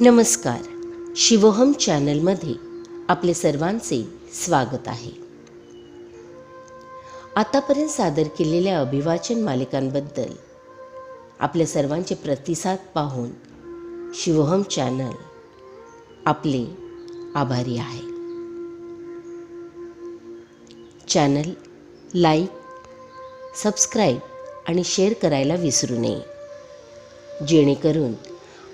नमस्कार. शिवोहम चॅनलमध्ये आपले सर्वांचे स्वागत आहे. आतापर्यंत सादर केलेल्या अभिवाचन मालिकांबद्दल आपल्या सर्वांचे प्रतिसाद पाहून शिवोहम चॅनल आपले आभारी आहे. चॅनल लाईक सबस्क्राईब आणि शेअर करायला विसरू नये. जेणेकरून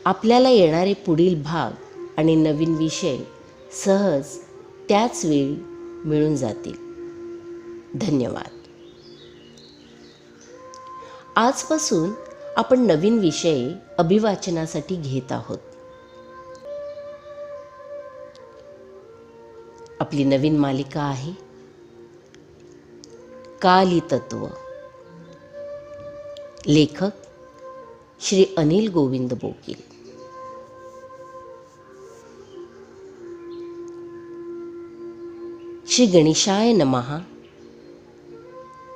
आपल्याला येणारे पुढील भाग आणि नवीन विषय सहज त्याच वेळी मिळून जातील. धन्यवाद. आजपासून आपण नवीन विषय अभिवाचनासाठी घेत आहोत. आपली नवीन मालिका आहे. काली तत्व लेखक श्री अनिल गोविंद बोकील. श्री गणेशाय नमः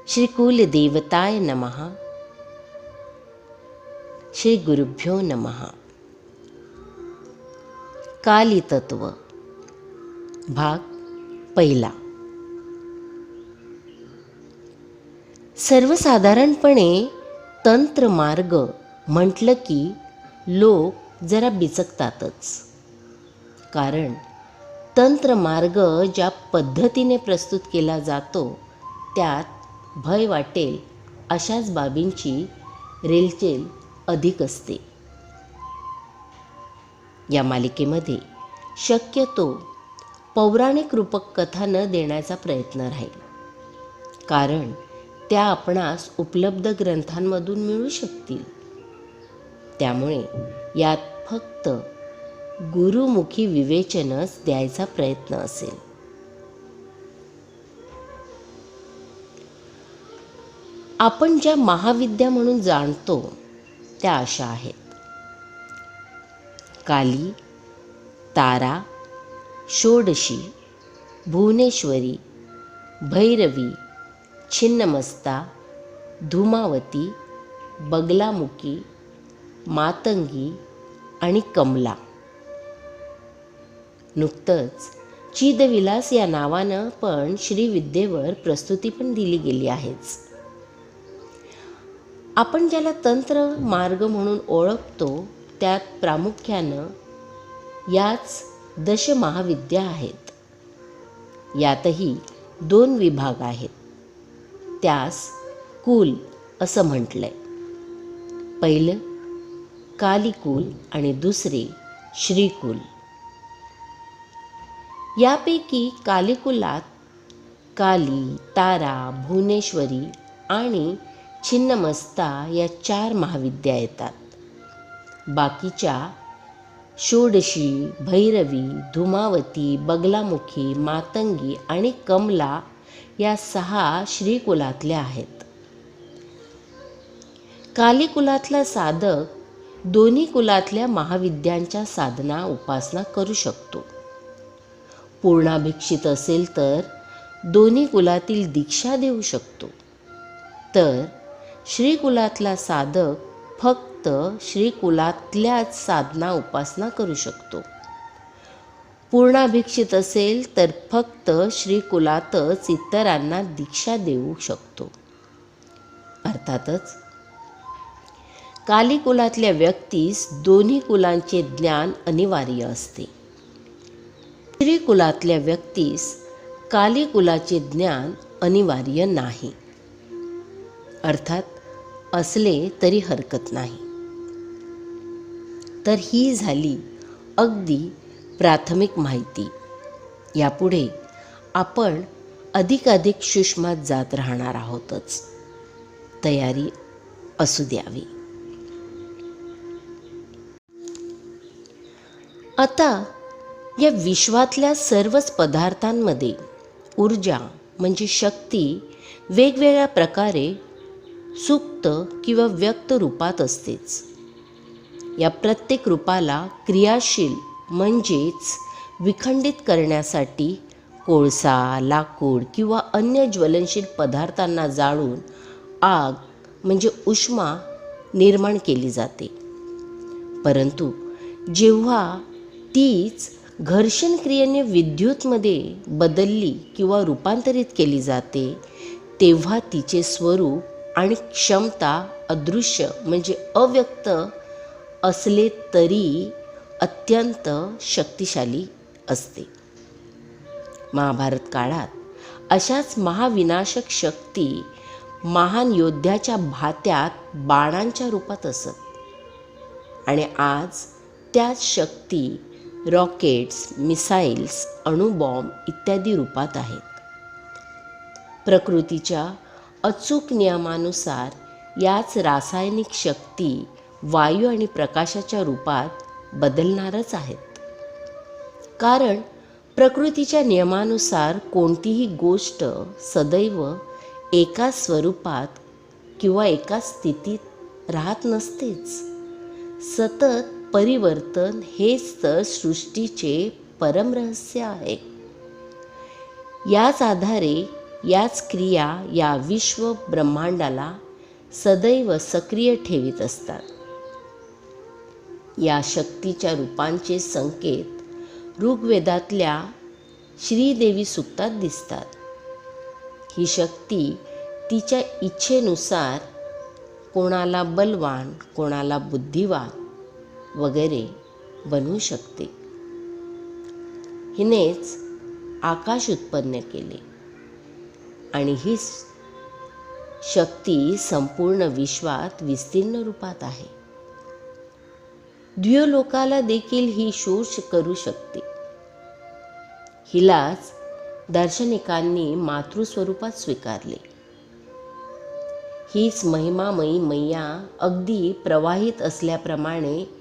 श्री कुलदेवताय नमः श्री गुरुभ्यो नमः। काली तत्व भाग पहिला। सर्वसाधारणपणे तंत्र मार्ग म्हटलं की लोक जरा बिचकतातच. कारण तंत्र मार्ग ज्या पद्धतीने प्रस्तुत केला जातो त्यात भय वाटेल अशाच बाबींची रेलचेल अधिक असते. या मालिकेमध्ये शक्यतो पौराणिक रूपक कथा न देण्याचा प्रयत्न राहील. कारण त्या आपणास उपलब्ध ग्रंथांमधून मिळू शकतील. त्यामुळे यात फक्त गुरुमुखी विवेचनच द्यायचा प्रयत्न असेल. आपण ज्या महाविद्या म्हणून जाणतो त्या अशा आहेत. काली तारा षोडशी भुवनेश्वरी भैरवी छिन्नमस्ता धुमावती बगलामुखी मातंगी आणि कमला. नुकतंच चिदविलास या नावानं पण श्रीविद्येवर प्रस्तुती पण दिली गेली आहेच. आपण ज्याला तंत्र मार्ग म्हणून ओळखतो त्यात प्रामुख्यानं याच दशमहाविद्या आहेत. यातही दोन विभाग आहेत. त्यास कुल असं म्हटलंय. पहिलं कालिकुल आणि दुसरे श्रीकुल. यापैकी कालिकुलात काली तारा भुवनेश्वरी आणि छिन्नमस्ता या चार महाविद्या येतात. बाकीच्या षोडशी भैरवी धुमावती बगलामुखी मातंगी आणि कमला या सहा श्रीकुलातल्या आहेत. कालिकुलातला साधक दोन्ही कुलातल्या महाविद्यांच्या साधना उपासना करू शकतो. पूर्णाभिक्षित असेल तर दोन्ही कुलातील दीक्षा देऊ शकतो. तर श्रीकुलातला साधक फक्त श्रीकुलातल्याच साधना उपासना करू शकतो. पूर्णाभिक्षित असेल तर फक्त श्रीकुलातच इतरांना दीक्षा देऊ शकतो. अर्थातच कालीकुलातल्या व्यक्तीस दोन्ही कुलांचे ज्ञान अनिवार्य असते. श्रीकुलातल्या व्यक्तीस कालीकुलाचे ज्ञान अनिवार्य नाही. अर्थात असले तरी हरकत नाही. तर ही झाली अगदी प्राथमिक माहिती. यापुढे आपण अधिकाधिक सुषमात जात राहणार आहोतच. तयारी असू द्यावी. आता या विश्वातल्या सर्वच पदार्थांमध्ये ऊर्जा म्हणजे शक्ती वेगवेगळ्या प्रकारे सुप्त किंवा व्यक्त रूपात असतेच. या प्रत्येक रूपाला क्रियाशील म्हणजेच विखंडित करण्यासाठी कोळसा लाकूड किंवा अन्य ज्वलनशील पदार्थांना जाळून आग म्हणजे उष्मा निर्माण केली जाते. परंतु जेव्हा तीच घर्षण क्रियेने विद्युतमध्ये बदलली किंवा रूपांतरित केली जाते तेव्हा तिचे स्वरूप आणि क्षमता अदृश्य म्हणजे अव्यक्त असले तरी अत्यंत शक्तिशाली असते. महाभारत काळात अशाच महाविनाशक शक्ती महान योद्ध्याच्या भात्यात बाणांच्या रूपात असत आणि आज त्याच शक्ती रॉकेट्स मिसाईल्स अणुबॉम्ब इत्यादी रूपात आहेत. प्रकृतीच्या अचूक नियमानुसार याच रासायनिक शक्ती वायू आणि प्रकाशाच्या रूपात बदलणारच आहेत. कारण प्रकृतीच्या नियमानुसार कोणतीही गोष्ट सदैव एका स्वरूपात किंवा एका स्थितीत राहत नसतेच. सतत परिवर्तन हेच तर सृष्टीचे परमरहस्य आहे. याच आधारे याच क्रिया या विश्व ब्रह्मांडाला सदैव सक्रिय ठेवित असतात. या शक्तीच्या रूपांचे संकेत ऋग्वेदातल्या श्रीदेवी सुक्तात दिसतात. ही शक्ती तिच्या इच्छेनुसार कोणाला बलवान कोणाला बुद्धिवान वगैरे बनवू शकते. हिनेच आकाश उत्पन्न केले आणि ही शक्ती संपूर्ण विश्वात विस्तीर्ण रूपात आहे. द्व्यलोकाला देखील ही शोष करू शकते. हिलाच दार्शनिकांनी मातृस्वरूपात स्वीकारले. हीच महिमामयी मैया अगदी प्रवाहित असल्याप्रमाणे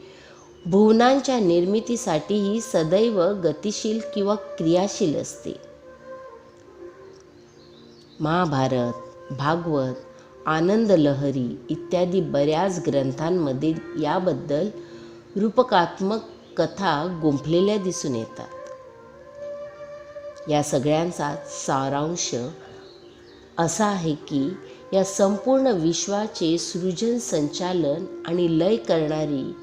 भुवनांच्या निर्मितीसाठीही सदैव गतिशील किंवा क्रियाशील असते. महाभारत भागवत आनंद लहरी इत्यादी बऱ्याच ग्रंथांमध्ये याबद्दल रूपकात्मक कथा गुंफलेल्या दिसून येतात. या सगळ्यांचा सारांश असा आहे की या संपूर्ण विश्वाचे सृजन संचालन आणि लय करणारी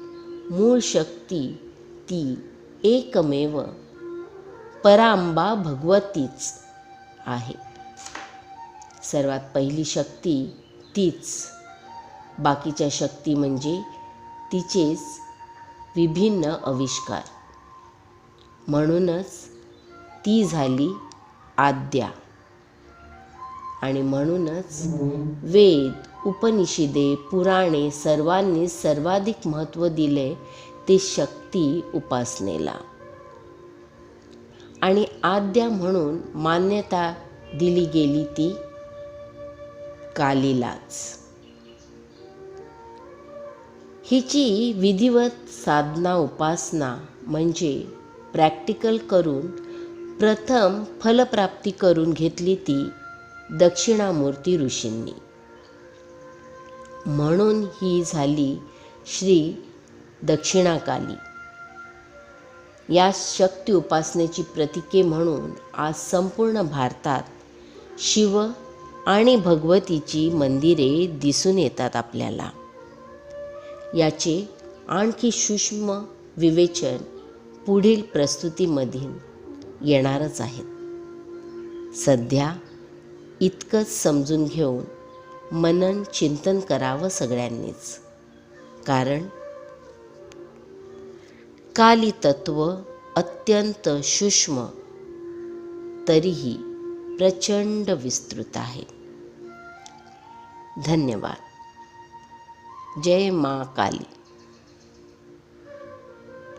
मूळ शक्ती ती एकमेव परांबा भगवतीच आहे. सर्वात पहिली शक्ती तीच. बाकीच्या शक्ती म्हणजे तिचेच विभिन्न आविष्कार. म्हणूनच ती झाली आद्या. आणि म्हणूनच वेद उपनिषदे पुराणे सर्वांनी सर्वाधिक महत्त्व दिले ते शक्ती उपासनेला. आणि आद्या म्हणून मान्यता दिली गेली ती कालीलाच. हिची विधिवत साधना उपासना म्हणजे प्रॅक्टिकल करून प्रथम फलप्राप्ती करून घेतली ती दक्षिणामूर्ती ऋषींनी. म्हणून ही झाली श्री दक्षिणाकाली. या शक्ती उपासनेची प्रतीके म्हणून आज संपूर्ण भारतात शिव आणि भगवतीची मंदिरे दिसून येतात आपल्याला. याचे आणखी सूक्ष्म विवेचन पुढील प्रस्तुतीमधील येणारच आहेत सध्या इतकंच समजून घेऊन मनन चिंतन करावं सगळ्यांनीच. कारण काली तत्व अत्यंत सूक्ष्म तरीही प्रचंड विस्तृत आहे. धन्यवाद. जय मा काली.